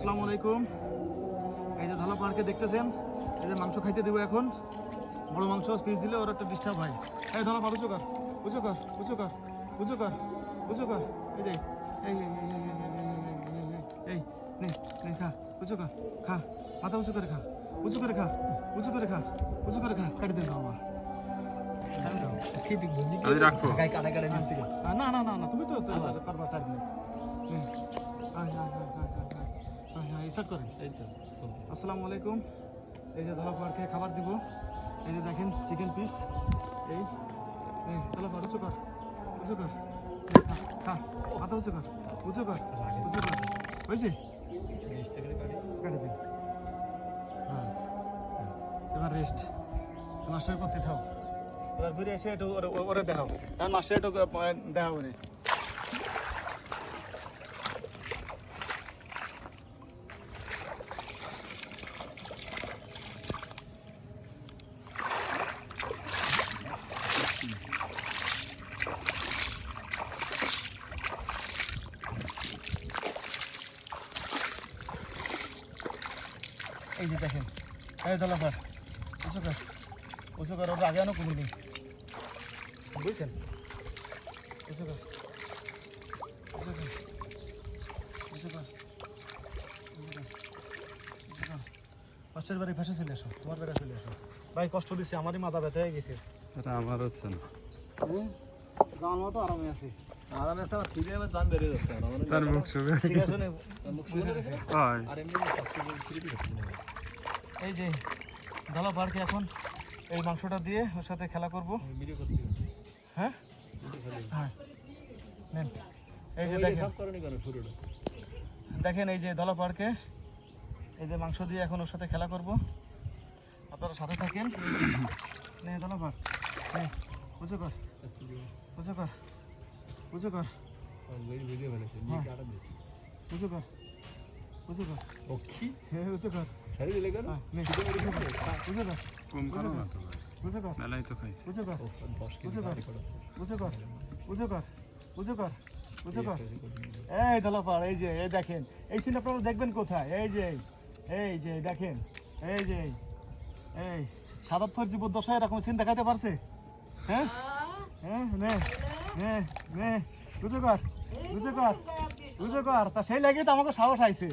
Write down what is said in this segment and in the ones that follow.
আসসালামু আলাইকুম এই যে ধলা পার্কে দেখতেছেন এই যে মাংস খাইতে দেবো এখন বড় মাংস পিস দিলে ওর একটা ডিস্টার্ব হয় এই ধলা পার উঁচু কর উঁচু কর উঁচু কর উঁচু কর উঁচু কর এই যে এই এই এই, এই, এই, এই, এই, এই নে নে খা উঁচু কর খা মাথা উঁচু করে খা উঁচু করে খা উঁচু করে খা উঁচু করে খা কাটি দেন বাবা আমি রাখব আহ, না না না না তুমি তো পারবা চার মিনিট নে। আয়, আয়, আয়, আয়, আয়, স্টার্ট করেন। আসসালামু আলাইকুম। এই যে ধলা পাড়কে খাবার দিব। এই যে দেখেন চিকেন পিস এই ধলা পাড় উঁচু কর উঁচু কর। খা, খা মাথা উঁচু কর উঁচু কর উঁচু কর। হয়েছে? কেটে। দিন। বাস। এবার রেস্ট মাস্টার করতে থাও। এবার ঘুরে এসে একটু ওরে- দেখাও। কারণ মাস্টার একটু আহ, দেখাও এই যে দেখেন এই পাড় উঁচু কর উঁচু কর ওর আগে আনো কোনো নেই বুঝছেন? উঁচু কর উঁচু কর কর বাড়ি ফেসে চলে এসো তোমার বেড়া চলে এসো ভাই কষ্ট দিচ্ছে আমারই মাথা ব্যথা হয়ে গেছে। এটা আমার হচ্ছে না। যাওয়ার তো আরামে আছি। তার মুখ এই যে, ধলা পার্কে এখন এই মাংসটা দিয়ে ওর সাথে খেলা করব। হ্যাঁ হ্যাঁ নেন এই যে দেখেন দেখেন এই যে ধলা পার্কে এই যে মাংস দিয়ে এখন ওর সাথে খেলা করব। আপনারা সাথে থাকেন নে ধলা পার্ক নে বুঝো কর বুঝো কর বুঝো হ্যাঁ বুঝো কর হ্যাঁ, নে, বুঝো কর কম খাও না তো বুঝো কর মেলাই তো খাইছি বুঝো কর বুঝো কর বুঝো কর বুঝো কর বুঝো কর বুঝো কর এই দলাপাড় এই যে এই দেখেন এই সিন আপনারা দেখবেন কোথায় এই যে এই যে দেখেন এই যে এই সাদাত ফৌজি দশায় এরকম সিন দেখাতে পারছে হ্যাঁ হ্যাঁ নে নে নে। বুঝো কর বুঝো কর বুঝো কর। তা সেই লাগে তো আমাকে সাহস আইছে।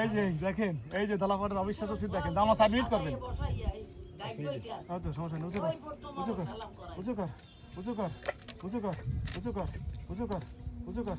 এই যে, দেখেন, এই যে দলাপাড়ের অবিশ্বাস সিন দেখেন। আমার সাত মিনিট করবেন। হয়তো সমস্যা নেই কর উঁচু কর উঁচু কর উঁচু কর উঁচু কর উঁচু কর কর উঁচু কর।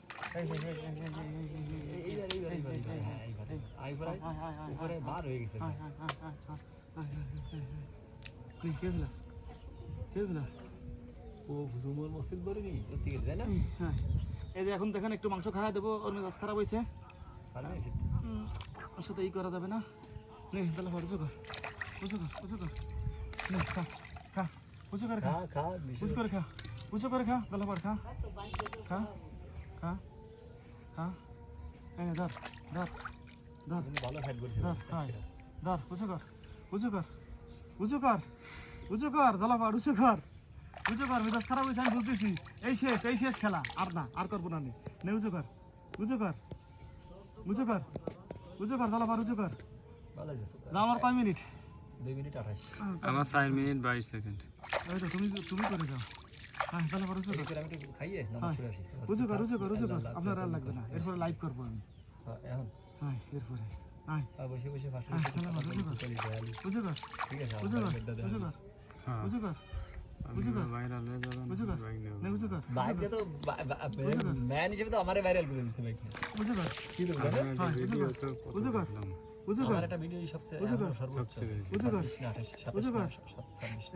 এখন দেখেন একটু মাংস খাওয়া দেবো অন্য গাছ খারাপ হয়েছে সাথে ই করা যাবে না নে তাহলে হরজো কর খা কর উঁচু কর খা খা উঁচু করে খা উঁচু করে খা উঁচু করে খা তাহলে খা খা খা খা এই নে, ধর ধর ধর। ভালো ফাইট করছ ধর হ্যাঁ ধর উঁচু কর উঁচু কর উঁচু কর উঁচু কর জলাপাড় উঁচু কর। উঁচু কর মেজাজ খারাপ হয়েছে আমি বুঝতেছি এই শেষ এই শেষ খেলা আর না আর করব না নে নে উঁচু কর উঁচু কর উঁচু কর উঁচু কর জলাপাড় উঁচু কর। আমার কয় মিনিট? দুই মিনিট আঠাশ। আমার চার মিনিট বাইশ সেকেন্ড। ওই তো তুমি তুমি করে যাও। হ্যাঁ তাহলে পরে রুচে কর আমি একটু খাইয়ে নামাজ আসি রুচে কর রুচে কর আপনার আর লাগবে না এরপর লাইভ করব আমি এখন হ্যাঁ এরপরে হ্যাঁ বসে বসে ফাঁসি রুচে কর ঠিক আছে বুঝে কর রুচে কর রুচে কর ম্যান তো আমার ভাইরাল করে দিতে ভাই বুঝে কর কি দেবো বুঝে কর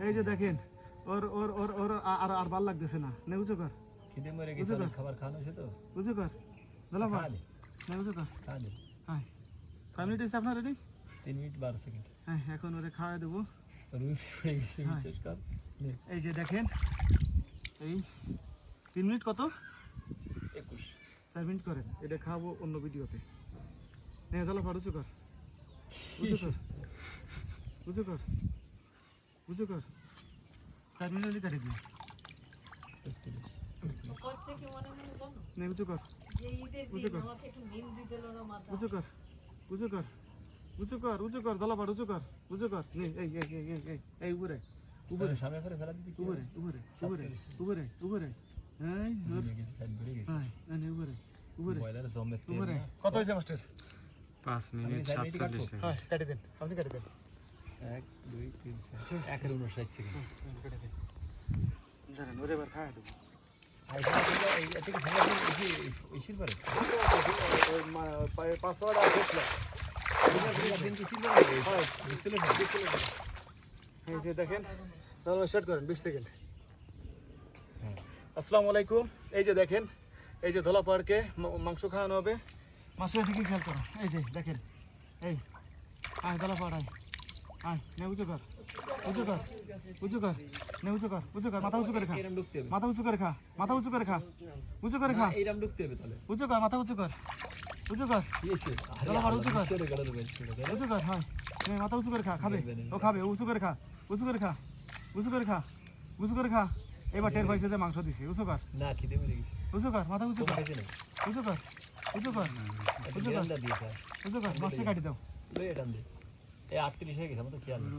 এই যে দেখেন ওর ওর ওর ওর আর আর ভালো লাগতেছে না। নে উঁচু কর। খিদে মরে গেছে। খাবার খাওয়ানো হয়েছে তো। উঁচু কর। দলা খা নে উঁচু কর। হ্যাঁ কয় মিনিট হয়েছে আপনার রেডি তিন মিনিট বারো সেকেন্ড। হ্যাঁ এখন ওরে খাওয়া দেবো। রুচি পড়ে গেছে। বিশেষ কর। এই যে দেখেন এই তিন মিনিট কত? একুশ। চার মিনিট করেন এটা খাব অন্য ভিডিওতে। নে তাহলে ফাট উঁচু কর। উঁচু কর। উঁচু কর। উঁচু কর। চার মিনিট হলে কাটে দিন নে উঁচু কর। উঁচু কর। উঁচু কর। উঁচু কর। উঁচু কর উঁচু কর দলা পাট উঁচু কর। উঁচু কর। নে এই এই এই এই এই এই উপরে। উপরে। সামনে করে ফেলা দিতে উপরে উপরে উপরে উপরে উপরে। এই ধর। ভরে গেছে, ফ্যান ভরে গেছে। হ্যাঁ নে, উপরে উপরে বয়লারে জমে তেল উপরে। কত হয়েছে মাস্টার? পাঁচ মিনিট সাতচল্লিশ কাটবো। সেকেন্ড। হ্যাঁ কেটে দেন। আপনি কেটে দেন। এই যে দেখেন হ্যাঁ। আসসালামু আলাইকুম এই যে দেখেন এই যে মাংস খাওয়ানো হবে মাংস খেয়াল করো এই যে দেখেন এই আয় ধলা পাহাড় আয় আয় নে উঁচু কর উঁচু কর উঁচু কর নে উঁচু কর উঁচু কর মাথা উঁচু করে খা মাথা উঁচু করে খা মাথা উঁচু করে খা উঁচু করে খা না, ঢুকতে হবে তাহলে উঁচু কর মাথা উঁচু কর উঁচু কর উঁচু? উঁচু হয় নে মাথা উঁচু করে খা খাবে ও খাবে উঁচু করে খা উঁচু করে খা উঁচু করে খা উঁচু করে খা এবার টের পাইছে যে মাংস দিছে উঁচু কর না, খিদে মরে গেছে। উঁচু কর মাথা উঁচু কর। উঁচু কর উঁচু কর। উঁচু কর মাছটা কাটি দাও লয়ে টান দে। এই 38 হয়ে গেছে, আমার তো খেয়াল নেই।